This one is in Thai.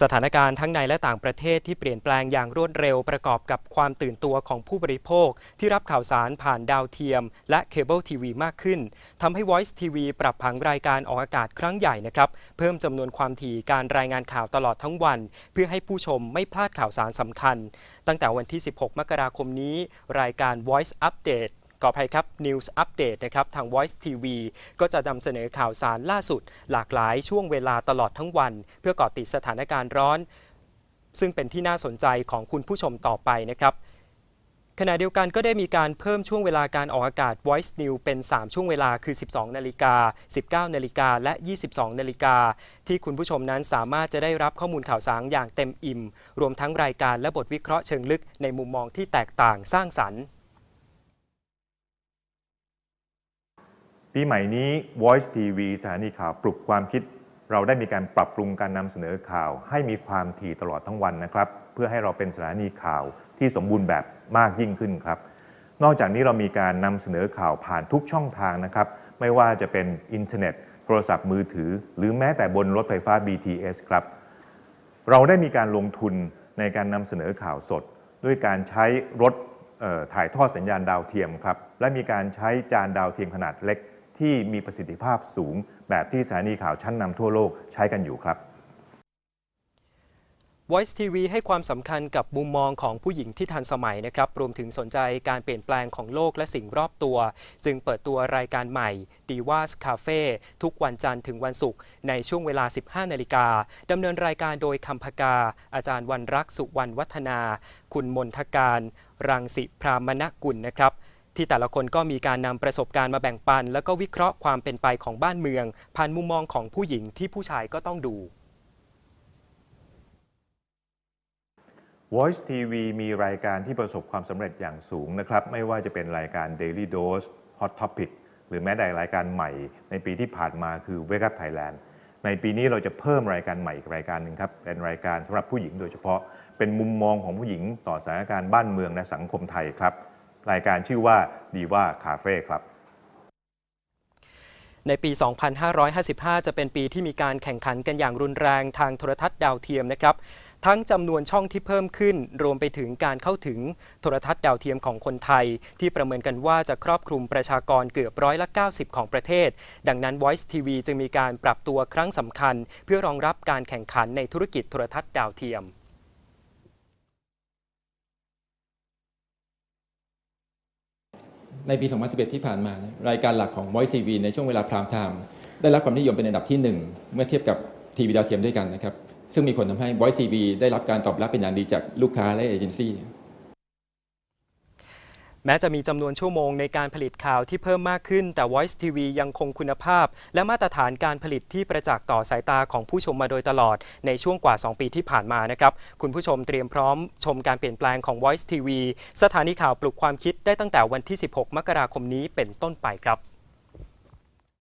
สถานการณ์ทั้งในและต่างประเทศที่เปลี่ยนแปลงอย่างรวดเร็วประกอบกับความตื่นตัวของผู้บริโภค ที่รับข่าวสารผ่านดาวเทียม และเคเบิลทีวีมากขึ้นทำให้ Voice TV ปรับผังรายการออกอากาศครั้งใหญ่นะครับ เพิ่มจำนวนความถี่การรายงานข่าวตลอดทั้งวัน เพื่อให้ผู้ชมไม่พลาดข่าวสารสำคัญ ตั้งแต่วันที่ 16 มกราคมนี้ รายการ Voice Update ขออภัยครับ News Update นะครับทาง Voice TV ก็จะนำเสนอข่าวสารล่าสุด หลากหลายช่วงเวลาตลอดทั้งวัน เพื่อกาะติดสถานการณ์ร้อน ซึ่งเป็นที่น่าสนใจของคุณผู้ชมต่อไปนะครับขณะเดียวกันก็ได้มีการเพิ่มช่วงเวลาการออกอากาศ Voice New เป็น 3 ช่วงเวลาคือ 12 นาฬิกา 19 นาฬิกา และ 22 นาฬิกา ที่คุณผู้ชมนั้นสามารถจะได้รับข้อมูลข่าวสารอย่างเต็มอิ่ม รวมทั้งรายการและบทวิเคราะห์เชิงลึกในมุมมองที่แตกต่างสร้างสรรค์ ปีใหม่นี้ Voice TV สถานีข่าวปลุกความคิด เราได้มีการปรับปรุงการนำเสนอข่าว ให้มีความถี่ตลอดทั้งวันนะครับ เพื่อให้เราเป็นสถานีข่าวที่สมบูรณ์แบบมากยิ่งขึ้นครับ นอกจากนี้เรามีการนำเสนอข่าวผ่านทุกช่องทางนะครับ ไม่ว่าจะเป็นอินเทอร์เน็ต โทรศัพท์มือถือ หรือแม้แต่บนรถไฟฟ้า BTS ครับ เราได้มีการลงทุนในการนำเสนอข่าวสด ด้วยการใช้รถถ่ายทอดสัญญาณดาวเทียมครับ และมีการใช้จานดาวเทียมขนาดเล็ก ที่มีประสิทธิภาพสูง แบบที่สถานีข่าวชั้นนำทั่วโลกใช้กันอยู่ครับ Voice TV ให้ความสำคัญกับมุมมองของผู้หญิงที่ทันสมัยนะครับ รวมถึงสนใจการเปลี่ยนแปลงของโลกและสิ่งรอบตัว จึงเปิดตัวรายการใหม่ Divas Cafe ทุกวันจันทร์ถึงวันศุกร์ในช่วงเวลา 15 นาฬิกาดำเนินรายการโดยคำพกา อาจารย์วันรักสุวรรณวัฒนา คุณมนทการ รังสิพรามณกุลนะครับ ที่แต่ละคนก็มีการนำประสบการณ์มาแบ่งปัน แล้วก็วิเคราะห์ความเป็นไปของบ้านเมือง ผ่านมุมมองของผู้หญิงที่ผู้ชายก็ต้องดู Voice TV มีรายการที่ประสบความสำเร็จอย่างสูงนะครับ ไม่ว่าจะเป็นรายการ Daily Dose Hot Topic หรือแม้แต่รายการใหม่ ในปีที่ผ่านมาคือ Wake Up Thailand ในปีนี้เราจะเพิ่มรายการใหม่อีกรายการหนึ่งครับ เป็นรายการสำหรับผู้หญิงโดยเฉพาะ เป็นมุมมองของผู้หญิงต่อสถานการณ์บ้านเมืองและสังคมไทยครับ รายการชื่อว่าดีว่าคาเฟ่ครับในปี 2555 จะเป็นปีที่มีการแข่งขันกันอย่างรุนแรงทางโทรทัศน์ดาวเทียมนะครับ ทั้งจำนวนช่องที่เพิ่มขึ้น รวมไปถึงการเข้าถึงโทรทัศน์ดาวเทียมของคนไทย ที่ประเมินกันว่าจะครอบคลุมประชากรเกือบร้อยละ 90 ของประเทศ ดังนั้น Voice TV จึงมีการปรับตัวครั้งสำคัญ เพื่อรองรับการแข่งขันในธุรกิจโทรทัศน์ดาวเทียม ในปี 2011 ที่ผ่านมา รายการหลักของ Voice TV ในช่วงเวลาพรามไทม์ได้รับความนิยมเป็นอันดับที่ 1 เมื่อเทียบกับทีวีดาวเทียมด้วยกันนะครับซึ่งมีผลทำให้ Voice TV ได้รับการตอบรับเป็นอย่างดีจากลูกค้าและเอเจนซี่ แม้จะมีจำนวนชั่วโมงในการผลิตข่าวที่เพิ่มมากขึ้น แต่ Voice TV ยังคงคุณภาพ และมาตรฐานการผลิตที่ประจักษ์ต่อสายตาของผู้ชมมาโดยตลอดในช่วงกว่า 2 ปีที่ผ่านมานะครับ คุณผู้ชมเตรียมพร้อมชมการเปลี่ยนแปลงของ Voice TV สถานีข่าวปลุกความคิดได้ตั้งแต่วันที่ 16 มกราคมนี้เป็นต้นไปครับ